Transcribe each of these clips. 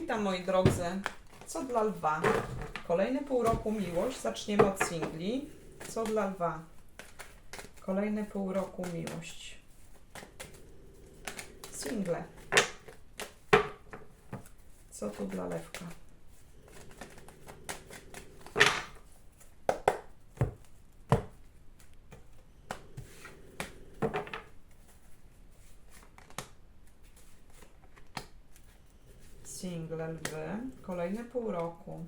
Witam moi drodzy. Co dla lwa? Kolejne pół roku miłość. Zaczniemy od singli. Co dla lwa? Kolejne pół roku miłość. Single. Co tu dla lewka? Single lwy. Kolejne pół roku.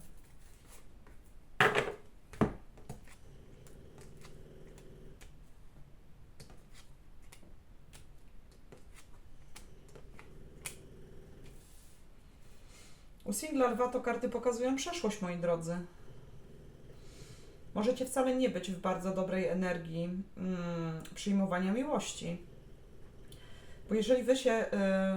U singla lwa to karty pokazują przeszłość, moi drodzy. Możecie wcale nie być w bardzo dobrej energii mm, przyjmowania miłości. Bo jeżeli wy się, y,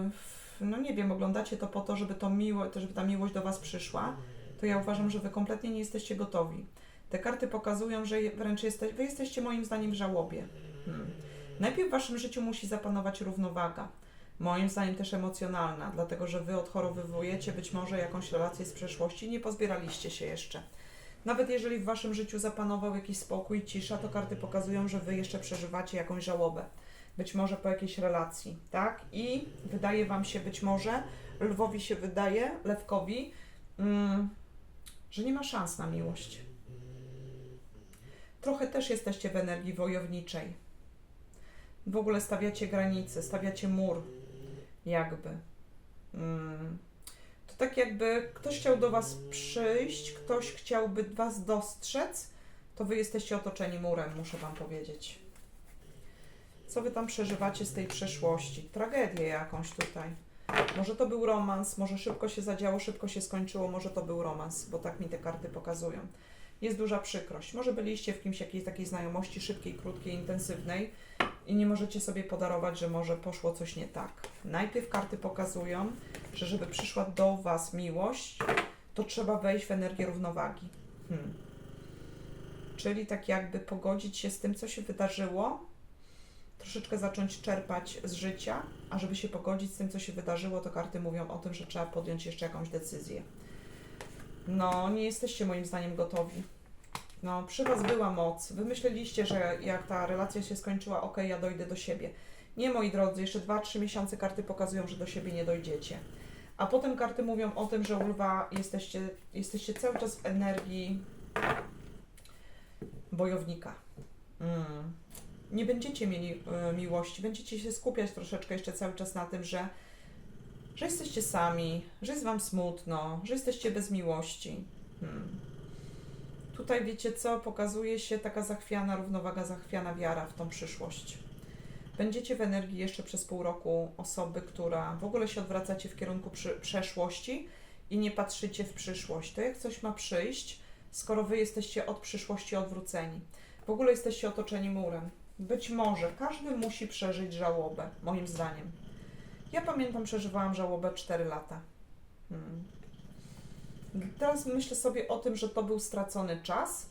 w- no nie wiem, oglądacie to po to, żeby, to miło, żeby ta miłość do was przyszła, to ja uważam, że wy kompletnie nie jesteście gotowi. Te karty pokazują, że wręcz wy jesteście moim zdaniem w żałobie. Hmm. Najpierw w waszym życiu musi zapanować równowaga. Moim zdaniem też emocjonalna, dlatego że wy odchorowywujecie być może jakąś relację z przeszłości nie pozbieraliście się jeszcze. Nawet jeżeli w waszym życiu zapanował jakiś spokój, cisza, to karty pokazują, że wy jeszcze przeżywacie jakąś żałobę. Być może po jakiejś relacji, tak? I wydaje wam się być może, lwowi się wydaje, lewkowi, mm, że nie ma szans na miłość. Trochę też jesteście w energii wojowniczej. W ogóle stawiacie granice, stawiacie mur, jakby. Mm. To tak jakby ktoś chciał do Was przyjść, ktoś chciałby Was dostrzec, to Wy jesteście otoczeni murem, muszę Wam powiedzieć. Co Wy tam przeżywacie z tej przeszłości? Tragedię jakąś tutaj. Może to był romans, może szybko się zadziało, szybko się skończyło, może to był romans, bo tak mi te karty pokazują. Jest duża przykrość. Może byliście w kimś jakiejś takiej znajomości szybkiej, krótkiej, intensywnej i nie możecie sobie podarować, że może poszło coś nie tak. Najpierw karty pokazują, że żeby przyszła do Was miłość, to trzeba wejść w energię równowagi. Hmm. Czyli tak jakby pogodzić się z tym, co się wydarzyło, troszeczkę zacząć czerpać z życia, a żeby się pogodzić z tym, co się wydarzyło, to karty mówią o tym, że trzeba podjąć jeszcze jakąś decyzję. No, nie jesteście moim zdaniem gotowi. No, przy Was była moc. Wy myśleliście, że jak ta relacja się skończyła, ok, ja dojdę do siebie. Nie, moi drodzy, jeszcze 2-3 miesiące karty pokazują, że do siebie nie dojdziecie. A potem karty mówią o tym, że u lwa jesteście, jesteście cały czas w energii wojownika. Mm. Nie będziecie mieli y, miłości, będziecie się skupiać troszeczkę jeszcze cały czas na tym, że, że jesteście sami, że jest Wam smutno, że jesteście bez miłości. Hmm. Tutaj wiecie co, pokazuje się taka zachwiana równowaga, zachwiana wiara w tą przyszłość. Będziecie w energii jeszcze przez pół roku osoby, która w ogóle się odwracacie w kierunku przeszłości i nie patrzycie w przyszłość. To jak coś ma przyjść, skoro wy jesteście od przyszłości odwróceni. W ogóle jesteście otoczeni murem. Być może każdy musi przeżyć żałobę, moim zdaniem. Ja pamiętam, przeżywałam żałobę 4 lata. Hmm. Teraz myślę sobie o tym, że to był stracony czas.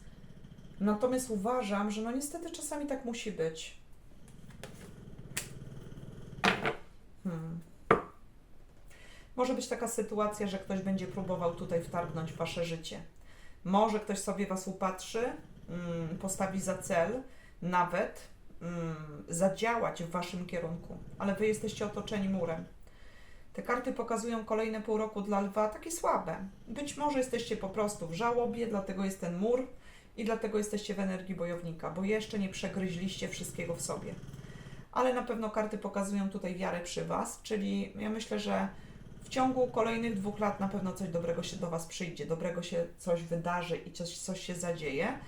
Natomiast uważam, że no niestety czasami tak musi być. Hmm. Może być taka sytuacja, że ktoś będzie próbował tutaj wtargnąć w wasze życie. Może ktoś sobie was upatrzy, mm, postawi za cel, nawet zadziałać w waszym kierunku, ale wy jesteście otoczeni murem. Te karty pokazują kolejne pół roku dla lwa takie słabe. Być może jesteście po prostu w żałobie, dlatego jest ten mur i dlatego jesteście w energii bojownika, bo jeszcze nie przegryźliście wszystkiego w sobie. Ale na pewno karty pokazują tutaj wiarę przy Was, czyli ja myślę, że w ciągu kolejnych dwóch lat na pewno coś dobrego się do Was przyjdzie, dobrego się coś wydarzy i coś, coś się zadzieje,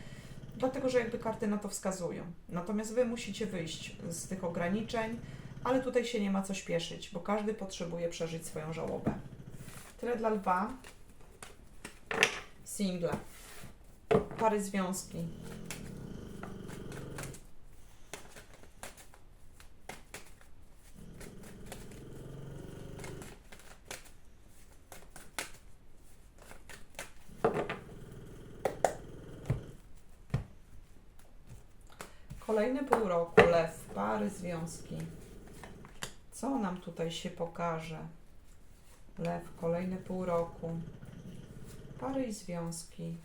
dlatego że jakby karty na to wskazują. Natomiast Wy musicie wyjść z tych ograniczeń, ale tutaj się nie ma co śpieszyć, bo każdy potrzebuje przeżyć swoją żałobę. Tyle dla lwa. Single. Pary związki. Kolejny pół roku, lew, pary, związki. Co nam tutaj się pokaże? Lew, kolejne pół roku. Pary i związki.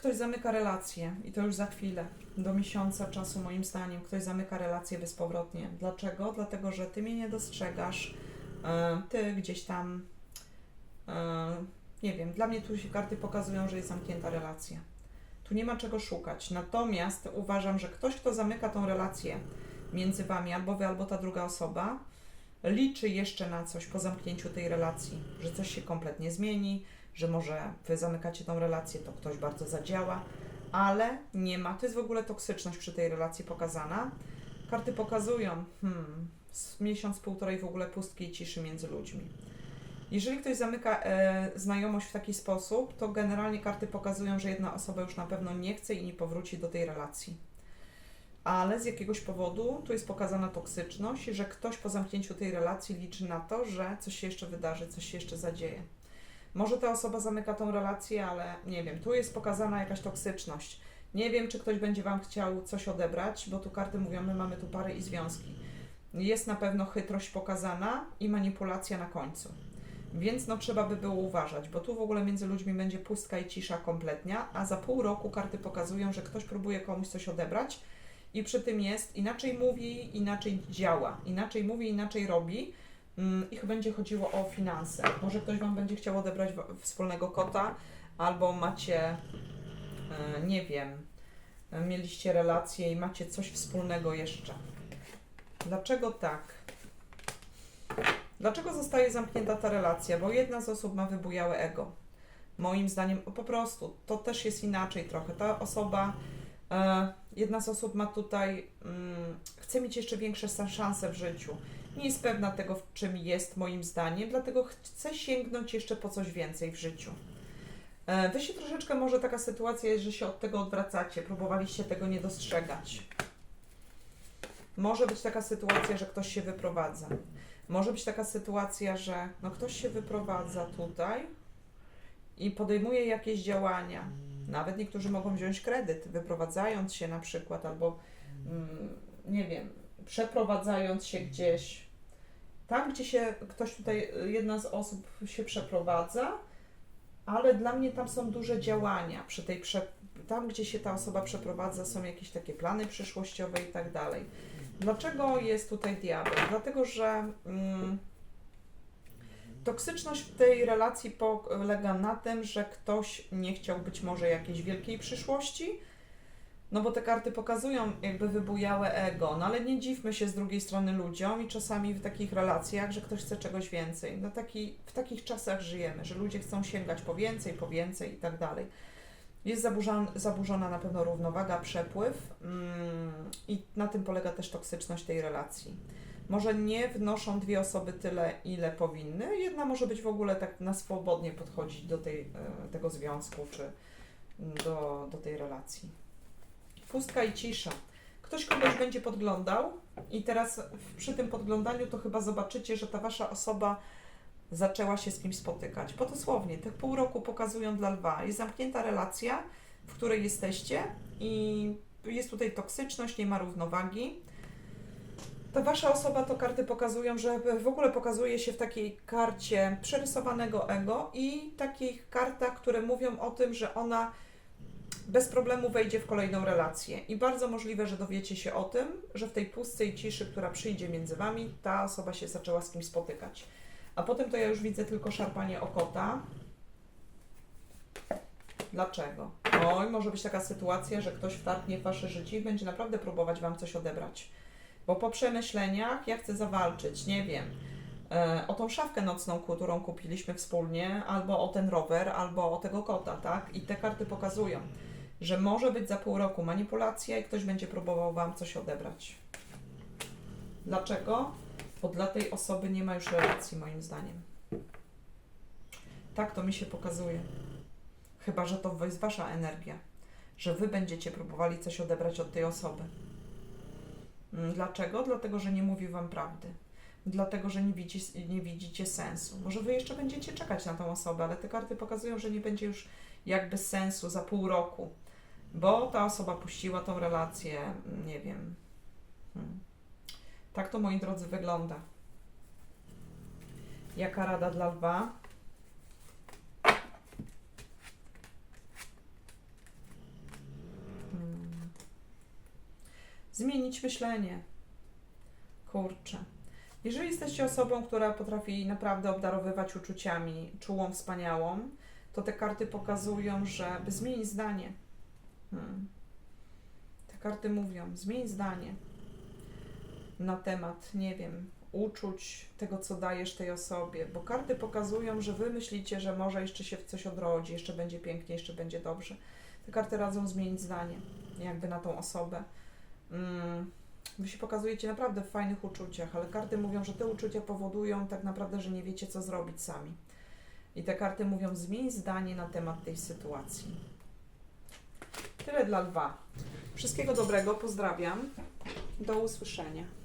Ktoś zamyka relację i to już za chwilę, do miesiąca czasu moim zdaniem, ktoś zamyka relację bezpowrotnie. Dlaczego? Dlatego, że ty mnie nie dostrzegasz, e, ty gdzieś tam, e, nie wiem, dla mnie tu się karty pokazują, że jest zamknięta relacja. Tu nie ma czego szukać. Natomiast uważam, że ktoś, kto zamyka tą relację między wami, albo wy, albo ta druga osoba, liczy jeszcze na coś po zamknięciu tej relacji, że coś się kompletnie zmieni, że może wy zamykacie tą relację, to ktoś bardzo zadziała, ale nie ma. To jest w ogóle toksyczność przy tej relacji pokazana. Karty pokazują, hmm, miesiąc, półtorej w ogóle pustki i ciszy między ludźmi. Jeżeli ktoś zamyka e, znajomość w taki sposób, to generalnie karty pokazują, że jedna osoba już na pewno nie chce i nie powróci do tej relacji. Ale z jakiegoś powodu tu jest pokazana toksyczność, że ktoś po zamknięciu tej relacji liczy na to, że coś się jeszcze wydarzy, coś się jeszcze zadzieje. Może ta osoba zamyka tą relację, ale nie wiem, tu jest pokazana jakaś toksyczność. Nie wiem, czy ktoś będzie Wam chciał coś odebrać, bo tu karty mówią, my mamy tu pary i związki. Jest na pewno chytrość pokazana i manipulacja na końcu. Więc no trzeba by było uważać, bo tu w ogóle między ludźmi będzie pustka i cisza kompletnia, a za pół roku karty pokazują, że ktoś próbuje komuś coś odebrać i przy tym jest, inaczej mówi, inaczej działa, inaczej mówi, inaczej robi mm, i chyba będzie chodziło o finanse. Może ktoś Wam będzie chciał odebrać wspólnego kota, albo macie, e, nie wiem, mieliście relacje i macie coś wspólnego jeszcze. Dlaczego tak? Dlaczego zostaje zamknięta ta relacja? Bo jedna z osób ma wybujałe ego. Moim zdaniem po prostu to też jest inaczej trochę. Ta osoba, e, jedna z osób ma tutaj, mm, chce mieć jeszcze większe szanse w życiu. Nie jest pewna tego, w czym jest, moim zdaniem, dlatego chce sięgnąć jeszcze po coś więcej w życiu. E, wy się troszeczkę, może taka sytuacja jest, że się od tego odwracacie, próbowaliście tego nie dostrzegać. Może być taka sytuacja, że ktoś się wyprowadza. Może być taka sytuacja, że no ktoś się wyprowadza tutaj i podejmuje jakieś działania. Nawet niektórzy mogą wziąć kredyt, wyprowadzając się na przykład, albo mm, nie wiem, przeprowadzając się gdzieś. Tam, gdzie się ktoś tutaj, jedna z osób się przeprowadza, ale dla mnie tam są duże działania. Przy tej prze, tam, gdzie się ta osoba przeprowadza, są jakieś takie plany przyszłościowe i tak dalej. Dlaczego jest tutaj diabeł? Dlatego, że mm, toksyczność w tej relacji polega na tym, że ktoś nie chciał być może jakiejś wielkiej przyszłości, no bo te karty pokazują jakby wybujałe ego, no ale nie dziwmy się z drugiej strony ludziom i czasami w takich relacjach, że ktoś chce czegoś więcej. No taki, w takich czasach żyjemy, że ludzie chcą sięgać po więcej, po więcej i tak dalej. Jest zaburzona, zaburzona na pewno równowaga, przepływ mm, i na tym polega też toksyczność tej relacji. Może nie wnoszą dwie osoby tyle, ile powinny. Jedna może być w ogóle tak na swobodnie podchodzić do tej, e, tego związku czy mm, do, do tej relacji. Pustka i cisza. Ktoś kogoś będzie podglądał i teraz przy tym podglądaniu to chyba zobaczycie, że ta wasza osoba zaczęła się z kimś spotykać. Bo dosłownie, tych pół roku pokazują dla lwa. Jest zamknięta relacja, w której jesteście i jest tutaj toksyczność, nie ma równowagi. Ta wasza osoba to karty pokazują, że w ogóle pokazuje się w takiej karcie przerysowanego ego i takich kartach, które mówią o tym, że ona bez problemu wejdzie w kolejną relację. I bardzo możliwe, że dowiecie się o tym, że w tej pustce i ciszy, która przyjdzie między wami, ta osoba się zaczęła z kimś spotykać. A potem to ja już widzę tylko szarpanie o kota. Dlaczego? Oj, może być taka sytuacja, że ktoś wtargnie w wasze życie i będzie naprawdę próbować wam coś odebrać. Bo po przemyśleniach ja chcę zawalczyć, nie wiem, e, o tą szafkę nocną, którą kupiliśmy wspólnie, albo o ten rower, albo o tego kota, tak? I te karty pokazują, że może być za pół roku manipulacja i ktoś będzie próbował wam coś odebrać. Dlaczego? Bo dla tej osoby nie ma już relacji, moim zdaniem. Tak to mi się pokazuje. Chyba, że to jest wasza energia, że wy będziecie próbowali coś odebrać od tej osoby. Mm, Dlaczego? Dlatego, że nie mówi wam prawdy. Dlatego, że nie, widzi, nie widzicie sensu. Może wy jeszcze będziecie czekać na tą osobę, ale te karty pokazują, że nie będzie już jakby sensu za pół roku, bo ta osoba puściła tą relację, nie wiem. Hmm. Tak to moi drodzy wygląda. Jaka rada dla lwa? Hmm. Zmienić myślenie. Kurczę. Jeżeli jesteście osobą, która potrafi naprawdę obdarowywać uczuciami, czułą, wspaniałą, to te karty pokazują, że by zmienić zdanie. Hmm. Te karty mówią, zmień zdanie na temat, nie wiem, uczuć, tego, co dajesz tej osobie, bo karty pokazują, że wy myślicie, że może jeszcze się coś odrodzi, jeszcze będzie pięknie, jeszcze będzie dobrze. Te karty radzą zmienić zdanie, jakby na tą osobę. Mm, wy się pokazujecie naprawdę w fajnych uczuciach, ale karty mówią, że te uczucia powodują tak naprawdę, że nie wiecie, co zrobić sami. I te karty mówią, zmień zdanie na temat tej sytuacji. Tyle dla lwa. Wszystkiego dobrego, pozdrawiam. Do usłyszenia.